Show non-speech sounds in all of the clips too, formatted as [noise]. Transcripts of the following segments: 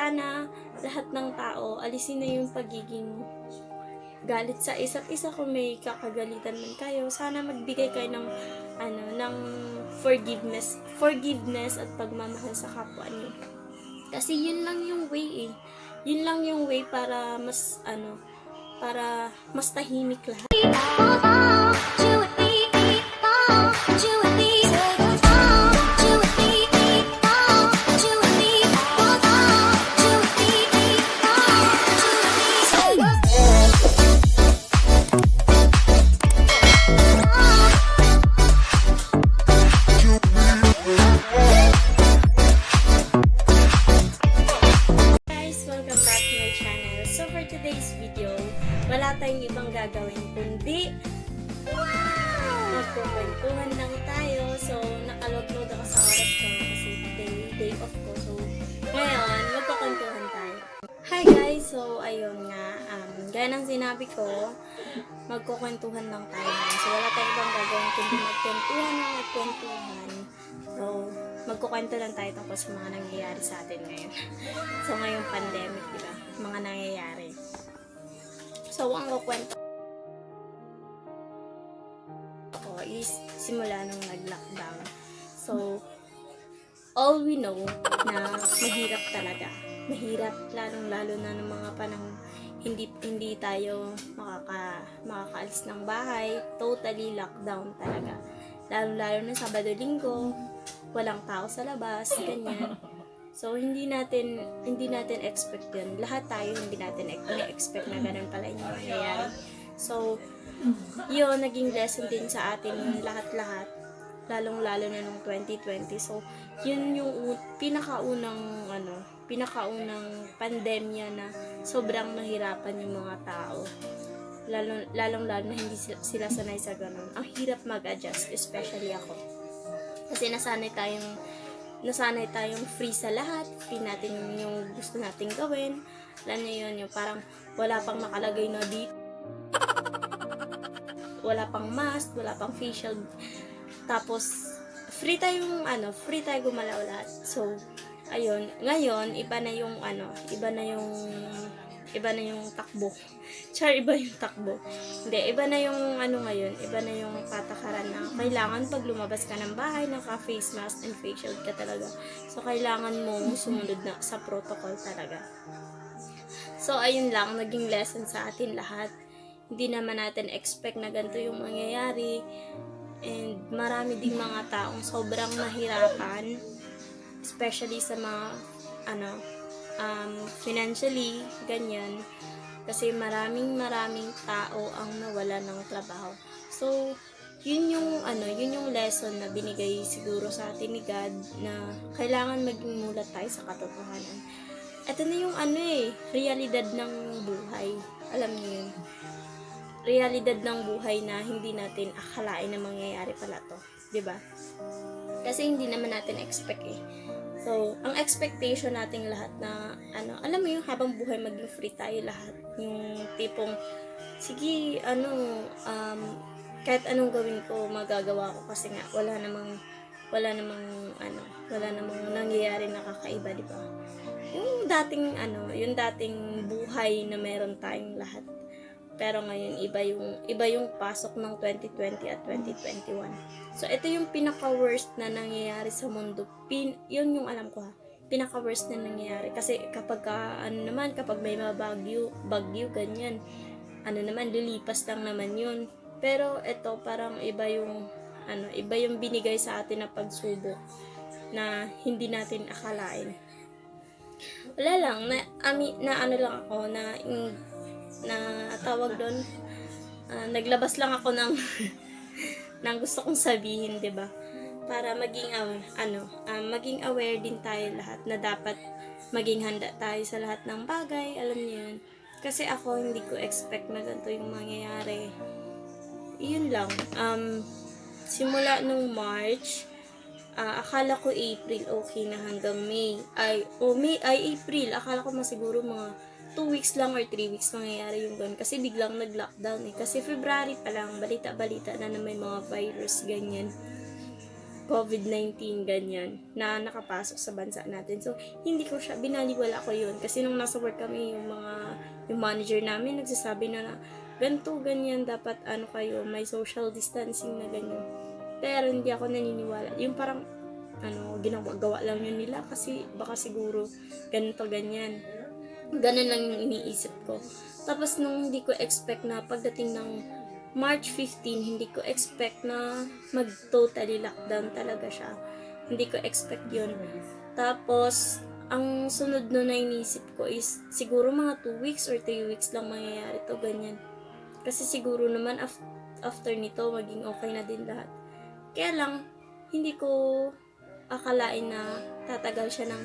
sana lahat ng tao, alisin na yung pagiging galit sa isa't isa kung may kakagalitan man kayo. Sana magbigay kayo ng ano, ng forgiveness, forgiveness at pagmamahal sa kapwa niyo. Kasi yun lang yung way eh. Yun lang yung way para mas ano, para mas tahimik lahat. Magkukwento lang tayo tungkol sa mga nangyayari sa atin ngayon. [laughs] So, ngayong pandemic, di ba? Mga nangyayari. So, ang kukwento ko is simula nung nag-lockdown. So, all we know na mahirap talaga. Mahirap, lalong-lalo na ng mga panahon hindi hindi tayo makaka makakaalis ng bahay. Totally lockdown talaga. Lalo-lalo na Sabado Linggo, walang tao sa labas, ganyan. So, hindi natin, hindi natin expect yun. Lahat tayo hindi natin expect na ganun pala yung mangyayari. So, yun, naging lesson din sa atin yung lahat-lahat. Lalong-lalo na nung 2020. So, yun yung pinakaunang, ano, pinakaunang pandemya na sobrang nahirapan yung mga tao. Lalo, lalong-lalo na hindi sila, sila sanay sa ganun. Ang hirap mag-adjust, especially ako. Kasi nasanay tayong nasanay tayong free sa lahat, free natin yung gusto nating gawin. Alam niyo yun, yung parang wala pang nakalagay na dito. Wala pang mask, wala pang facial. Tapos, free tayong, ano, free tayo gumalaw lahat. So, ayun, ngayon, iba na yung, ano, iba na yung, iba na yung takbo. [laughs] Char, iba yung takbo. Hindi, iba na yung ano ngayon, iba na yung patakaran na kailangan pag lumabas ka ng bahay, naka-face mask and face shield ka talaga. So, kailangan mo sumunod na sa protocol talaga. So, ayun lang, naging lesson sa atin lahat. Hindi naman natin expect na ganito yung mangyayari. And marami ding mga taong sobrang nahirapan. Especially sa mga, ano, um, financially, ganyan. Kasi maraming maraming tao ang nawala ng trabaho. So, yun yung ano, yun yung lesson na binigay siguro sa atin ni God na kailangan maging mulat tayo sa katotohanan. Ito na yung ano eh, realidad ng buhay. Alam niyo yun. Realidad ng buhay na hindi natin akalain na mangyayari pala to. ba? Kasi hindi naman natin expect eh. So, ang expectation nating lahat na, ano, alam mo yung habang buhay maging free tayo lahat. Yung tipong, sige, ano, um, kahit anong gawin ko, magagawa ko kasi nga, wala namang, wala namang, ano, wala namang nangyayari na kakaiba, di ba? Yung dating, ano, yung dating buhay na meron tayong lahat. Pero ngayon, iba yung, iba yung pasok ng 2020 at 2021. So, ito yung pinaka-worst na nangyayari sa mundo. Pin, yun yung alam ko ha. Pinaka-worst na nangyayari. Kasi kapag, ka, ano naman, kapag may mga bagyo, bagyo, ganyan, ano naman, lilipas lang naman yun. Pero ito, parang iba yung, ano, iba yung binigay sa atin na pagsubok na hindi natin akalain. Wala lang, na, ami, na ano lang ako, na, na tawag doon, ah, naglabas lang ako ng [laughs] ng gusto kong sabihin, 'di ba? Para maging aware, ano, ah, maging aware din tayo lahat na dapat maging handa tayo sa lahat ng bagay, alam niyo 'yun. Kasi ako hindi ko expect na ganito yung mangyayari. Yun lang. Um, simula nung March, ah, akala ko April okay na hanggang May. Ay, o May, ay April. Akala ko masiguro mga 2 weeks lang or 3 weeks mangyayari yung ganun. Kasi biglang nag-lockdown eh. Kasi February pa lang, balita-balita na na may mga virus, ganyan. COVID-19 ganyan na nakapasok sa bansa natin. So, hindi ko siya, binaliwala ko yun. Kasi nung nasa work kami, yung mga, yung manager namin nagsasabi na na, ganito, ganyan, dapat ano kayo, may social distancing na ganyan. Pero hindi ako naniniwala. Yung parang, ano, ginagawa lang yun nila kasi baka siguro ganito, ganyan. Ganun lang yung iniisip ko. Tapos nung hindi ko expect na pagdating ng March 15, hindi ko expect na mag-totally lockdown talaga siya. Hindi ko expect yun. Tapos, ang sunod no na inisip ko is, siguro mga 2 weeks or 3 weeks lang mangyayari to ganyan. Kasi siguro naman af- after nito, maging okay na din lahat. Kaya lang, hindi ko akalain na tatagal siya ng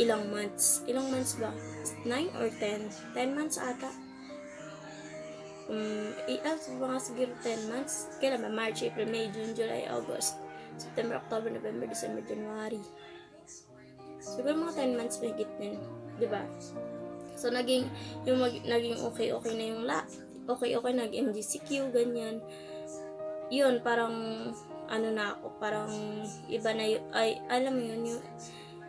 ilang months. Ilang months ba? 9 or 10? 10 months ata. Um, ah, mga siguro 10 months. Kailan ba? March, April, May, June, July, August, September, October, November, December, January. Siguro mga 10 months may din. Di ba? So, naging, yung mag, naging okay-okay na yung la, okay-okay, nag-MGCQ, ganyan. Yun, parang, ano na ako, parang, iba na yun, ay, alam mo yun, yung,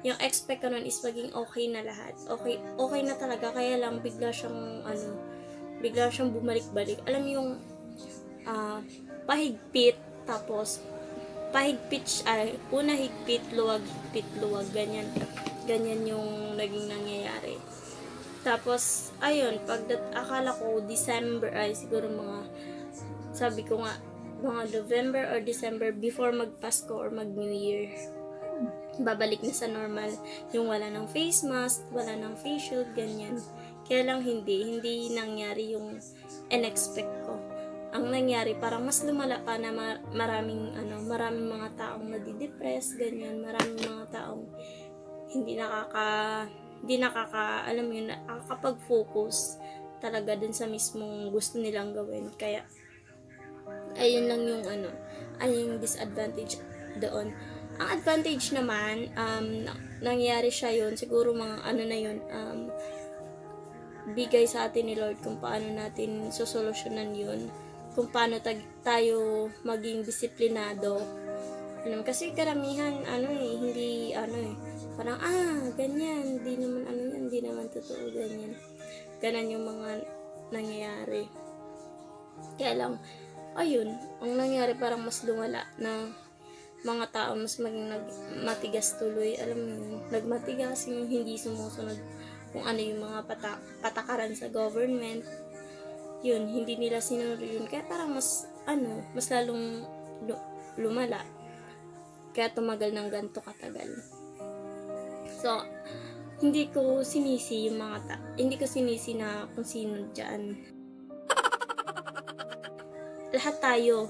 yung expect ko nun is maging okay na lahat. Okay, okay na talaga, kaya lang bigla siyang, ano, bigla siyang bumalik-balik. Alam yung, ah, pahigpit, tapos, pahigpit, ay, una higpit, luwag, higpit, luwag, ganyan. Ganyan yung naging nangyayari. Tapos, ayun, pag akala ko December, ay siguro mga, sabi ko nga, mga November or December before magpasko or mag New Year. Babalik na sa normal. Yung wala ng face mask, wala ng face shield, ganyan. Kaya lang hindi, hindi nangyari yung in-expect ko. Ang nangyari, parang mas lumala pa na ma- maraming, ano, maraming mga taong nadidepress, ganyan. Maraming mga taong hindi nakaka hindi nakaka alam mo yun nakakapag-focus talaga dun sa mismong gusto nilang gawin kaya ayun lang yung ano ay yung disadvantage doon ang advantage naman um na- nangyari siya yun siguro mga ano na yun um bigay sa atin ni Lord kung paano natin sosolusyonan yun kung paano tag- tayo maging disiplinado ano, kasi karamihan, ano eh, hindi, ano eh, parang, ah, ganyan, di naman, ano yan, di naman totoo, ganyan. Ganon yung mga nangyayari. Kaya lang, ayun, ang nangyari parang mas lumala na mga tao mas maging nag, matigas tuloy. Alam mo nagmatigas yung hindi sumusunod kung ano yung mga pata, patakaran sa government. Yun, hindi nila sinunod yun. Kaya parang mas, ano, mas lalong lu- lumala. Kaya tumagal ng ganito katagal. So, hindi ko sinisi yung mga ta- hindi ko sinisi na kung sino dyan. Lahat tayo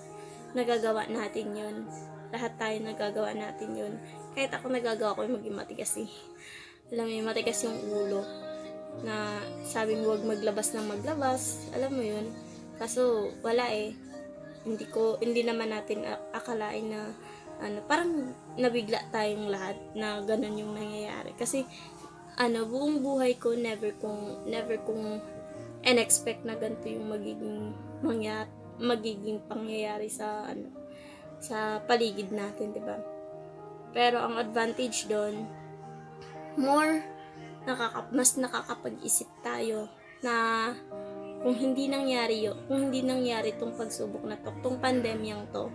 nagagawa natin yun. Lahat tayo nagagawa natin yun. Kahit ako nagagawa ko yung maging matigas eh. Alam mo yung matigas yung ulo. Na sabi mo wag maglabas ng maglabas. Alam mo yun. Kaso wala eh. Hindi ko, hindi naman natin akalain na ano, parang nabigla tayong lahat na ganun yung nangyayari. Kasi, ano, buong buhay ko, never kong, never kong in-expect na ganito yung magiging, mangya, magiging pangyayari sa, ano, sa paligid natin, di ba? Pero ang advantage doon, more, nakaka, mas nakakapag-isip tayo na kung hindi nangyari yun, kung hindi nangyari tong pagsubok na to, tong pandemyang to,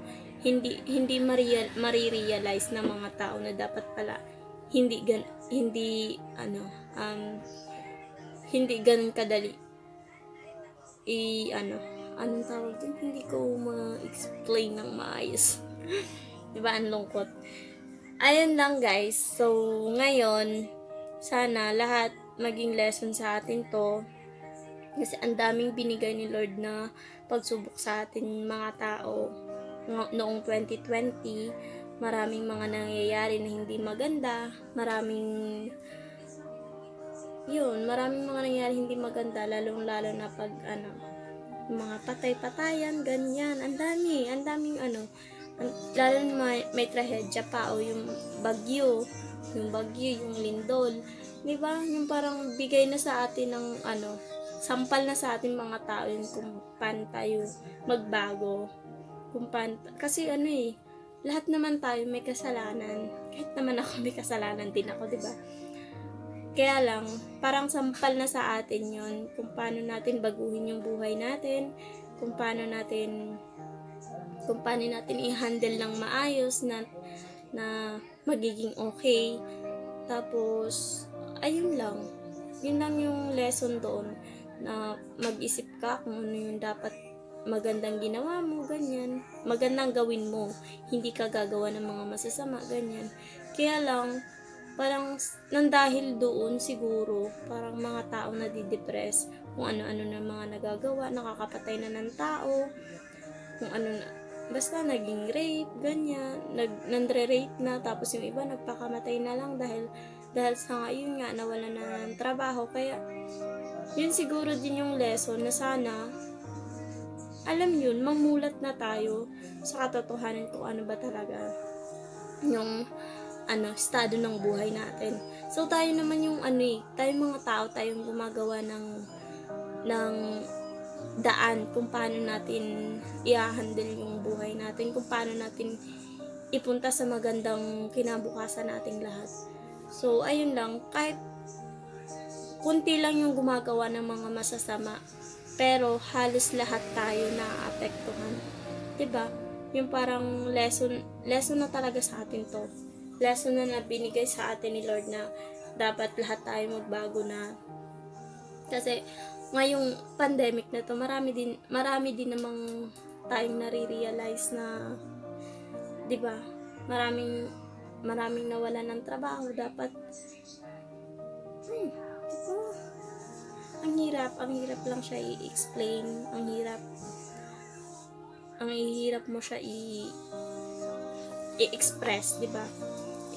hindi hindi marirealize ng mga tao na dapat pala hindi gan hindi ano um hindi ganun kadali i ano anong tawag dun? Hindi ko ma-explain ng maayos. [laughs] Di ba? Ang lungkot. Ayun lang guys. So ngayon sana lahat maging lesson sa atin to. Kasi ang daming binigay ni Lord na pagsubok sa atin mga tao. No- noong 2020, maraming mga nangyayari na hindi maganda, maraming yun, maraming mga nangyayari hindi maganda, lalong lalo na pag ano, mga patay-patayan, ganyan, ang dami, ang daming ano, ang- lalo na may, may trahedya pa o yung bagyo, yung bagyo, yung lindol, di ba? Yung parang bigay na sa atin ng ano, sampal na sa atin mga tao yun kung paano tayo magbago kung paano, kasi ano eh, lahat naman tayo may kasalanan. Kahit naman ako may kasalanan din ako, di ba? Kaya lang, parang sampal na sa atin yon kung paano natin baguhin yung buhay natin, kung paano natin kung paano natin i-handle ng maayos na na magiging okay. Tapos, ayun lang. Yun lang yung lesson doon na mag-isip ka kung ano yung dapat magandang ginawa mo, ganyan. Magandang gawin mo. Hindi ka gagawa ng mga masasama, ganyan. Kaya lang, parang nang dahil doon siguro, parang mga tao na didepress, kung ano-ano na mga nagagawa, nakakapatay na ng tao, kung ano na, basta naging rape, ganyan, nag, nandre-rape na, tapos yung iba nagpakamatay na lang dahil, dahil sa ngayon nga, nawala na ng trabaho, kaya, yun siguro din yung lesson na sana, alam yun, mamulat na tayo sa katotohanan kung ano ba talaga yung ano, estado ng buhay natin. So, tayo naman yung ano eh, tayo mga tao, tayong gumagawa ng ng daan kung paano natin i-handle yung buhay natin, kung paano natin ipunta sa magandang kinabukasan nating lahat. So, ayun lang, kahit kunti lang yung gumagawa ng mga masasama, pero halos lahat tayo naaapektuhan. 'Di ba? Yung parang lesson, lesson na talaga sa atin to. Lesson na binigay sa atin ni Lord na dapat lahat tayo magbago na. Kasi ngayong pandemic na to, marami din marami din namang tayong nare-realize na 'di ba? Maraming maraming nawala ng trabaho, dapat hmm? Ang hirap, ang hirap lang siya i-explain, ang hirap ang hirap mo siya i i-express, 'di ba?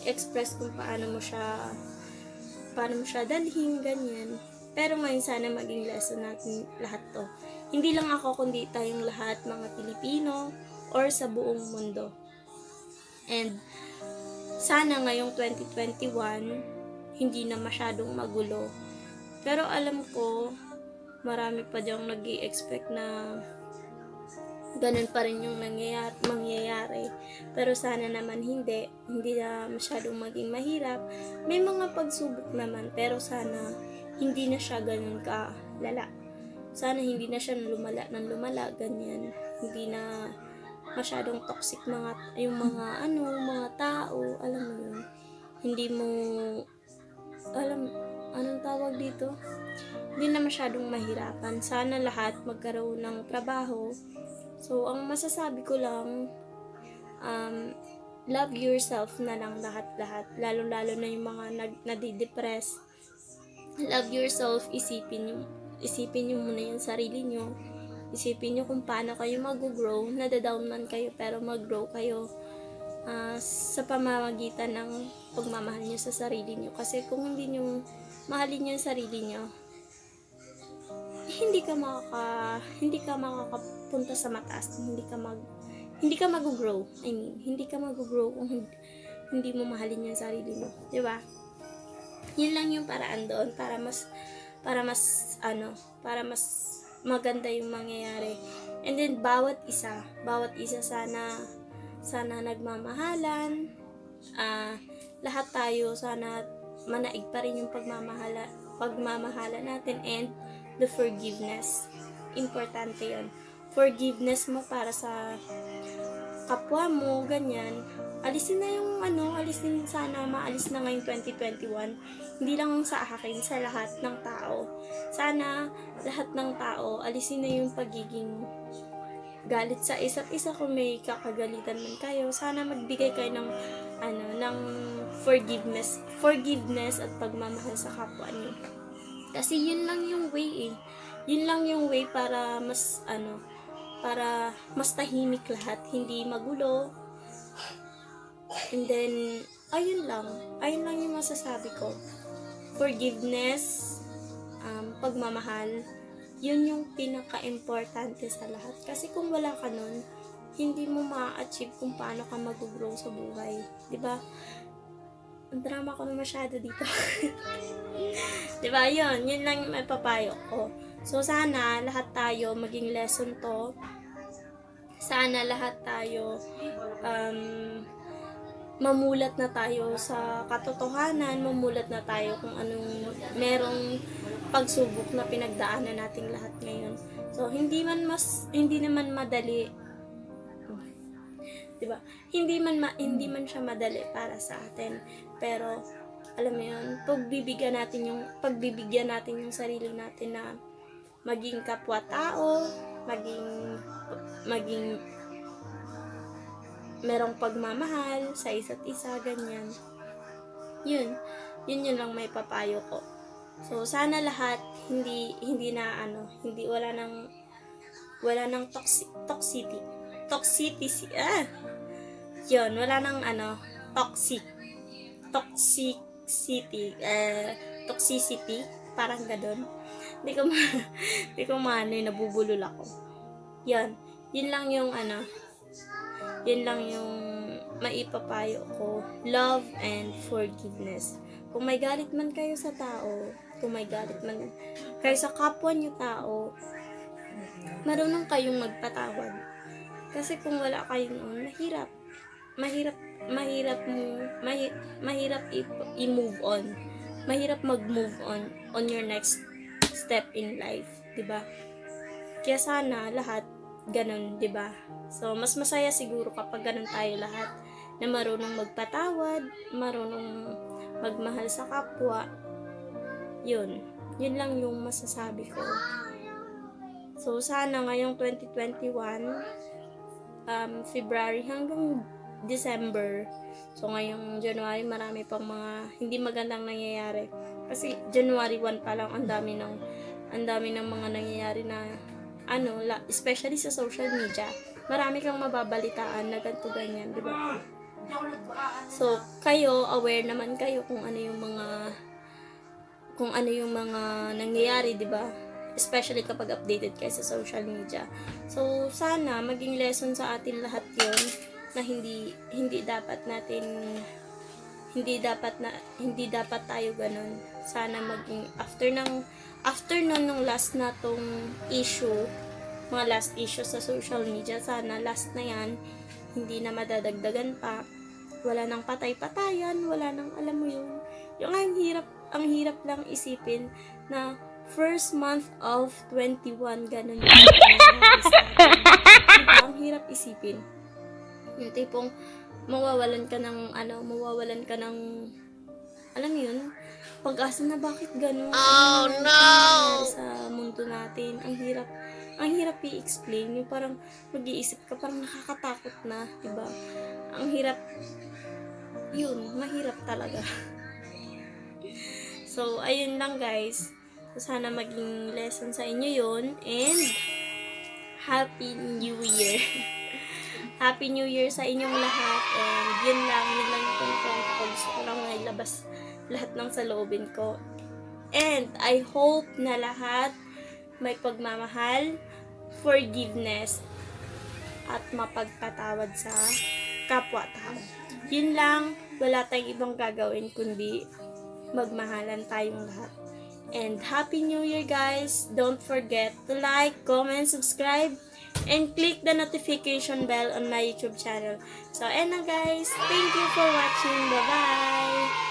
I-express kung paano mo siya paano mo siya dalhin ganyan. Pero ngayon sana maging lesson natin lahat 'to. Hindi lang ako kundi tayong lahat mga Pilipino or sa buong mundo. And sana ngayong 2021 hindi na masyadong magulo. Pero alam ko marami pa diyang nag expect na ganun pa rin yung nangyayari, mangyayari. Pero sana naman hindi. Hindi na masyadong maging mahirap. May mga pagsubok naman, pero sana hindi na siya ganun ka lala. Sana hindi na siya lumala ng lumala, ganyan. Hindi na masyadong toxic mga yung mga ano, mga tao, alam mo yun. Hindi mo alam anong tawag dito? Hindi na masyadong mahirapan. Sana lahat magkaroon ng trabaho, So, ang masasabi ko lang, um, love yourself na lang lahat-lahat. Lalo-lalo na yung mga nag, nadidepress. Love yourself, isipin nyo, isipin nyo muna yung sarili nyo. Isipin nyo kung paano kayo mag-grow. Nadadown man kayo, pero mag-grow kayo ah, sa pamamagitan ng pagmamahal nyo sa sarili nyo. Kasi kung hindi nyo mahalin yung sarili nyo, hindi ka makaka hindi ka makakapunta sa mataas hindi ka mag hindi ka mag-grow. I mean, hindi ka mag-grow kung hindi, hindi mo mahalin yung sarili mo, 'di ba? Yun lang yung paraan doon para mas para mas ano, para mas maganda yung mangyayari. And then bawat isa, bawat isa sana sana nagmamahalan. Ah, lahat tayo sana manaig pa rin yung pagmamahala pagmamahala natin and the forgiveness. Importante yon Forgiveness mo para sa kapwa mo, ganyan. Alisin na yung ano, alisin sana, maalis na ngayong 2021. Hindi lang sa akin, sa lahat ng tao. Sana lahat ng tao, alisin na yung pagiging galit sa isa't isa kung may kakagalitan man kayo. Sana magbigay kayo ng ano, ng forgiveness, forgiveness at pagmamahal sa kapwa niyo. Kasi yun lang yung way eh. Yun lang yung way para mas ano, para mas tahimik lahat, hindi magulo. And then, ayun lang. Ayun lang yung masasabi ko. Forgiveness, um, pagmamahal, yun yung pinaka-importante sa lahat. Kasi kung wala ka nun, hindi mo ma-achieve kung paano ka mag-grow sa buhay. ba? Ang drama ko na masyado dito. [laughs] ba? Yun, yun lang yung mapapayo ko. So sana lahat tayo maging lesson to sana lahat tayo um, mamulat na tayo sa katotohanan, mamulat na tayo kung anong merong pagsubok na pinagdaanan nating lahat ngayon. So hindi man mas hindi naman madali 'di ba? Hindi man ma, hindi man siya madali para sa atin. Pero alam mo 'yun, pagbibigyan natin yung pagbibigyan natin yung sarili natin na maging kapwa-tao, maging maging merong pagmamahal sa isa't isa, ganyan. Yun. Yun yun lang may papayo ko. So, sana lahat hindi hindi na ano, hindi wala nang wala nang toxic toxicity. Toxicity. Ah. Yun, wala nang ano, toxic. Toxicity. Eh, toxicity. Parang gadon. Hindi ko ma, [laughs] hindi ko maano, eh, nabubulol ako. Yun. Yun lang yung ano, yun lang yung maipapayo ko. Love and forgiveness. Kung may galit man kayo sa tao, kung may galit man kayo sa kapwa nyo tao, marunong kayong magpatawad. Kasi kung wala kayong noon, mahirap. Mahirap, mahirap mahi, mahirap i-move on. Mahirap mag-move on on your next step in life, 'di ba? Kaya sana lahat ganun, 'di ba? So mas masaya siguro kapag ganun tayo lahat na marunong magpatawad, marunong magmahal sa kapwa. 'Yun. 'Yun lang yung masasabi ko. So sana ngayong 2021 um February hanggang December. So ngayong January marami pang mga hindi magandang nangyayari. Kasi January 1 pa lang ang dami ng ang dami ng mga nangyayari na ano, especially sa social media. Marami kang mababalitaan na ganito ganyan, di ba? So, kayo, aware naman kayo kung ano yung mga kung ano yung mga nangyayari, di ba? Especially kapag updated kayo sa social media. So, sana maging lesson sa atin lahat yon na hindi hindi dapat natin hindi dapat na hindi dapat tayo ganun. Sana maging after ng after nun nung last na tong issue, mga last issue sa social media, sana last na yan, hindi na madadagdagan pa. Wala nang patay-patayan, wala nang alam mo yun. Yung ang hirap, ang hirap lang isipin na first month of 21, ganun yung. [laughs] Diba? Ang hirap isipin. Yung tipong mawawalan ka ng ano, mawawalan ka ng alam yun, pag-asa na bakit ganun? Oh no! sa mundo natin, ang hirap ang hirap i-explain, yung parang mag-iisip ka, parang nakakatakot na, di ba? Ang hirap, yun, mahirap talaga. [laughs] so, ayun lang guys. So, sana maging lesson sa inyo yun, and Happy New Year! [laughs] Happy New Year sa inyong lahat. And yun lang, yun lang yung ko. Gusto ko lang ilabas lahat ng saloobin ko. And I hope na lahat may pagmamahal, forgiveness, at mapagpatawad sa kapwa-tao. Yun lang, wala tayong ibang gagawin kundi magmahalan tayong lahat. And Happy New Year guys! Don't forget to like, comment, subscribe, and click the notification bell on my YouTube channel. So, and na guys, thank you for watching. Bye-bye!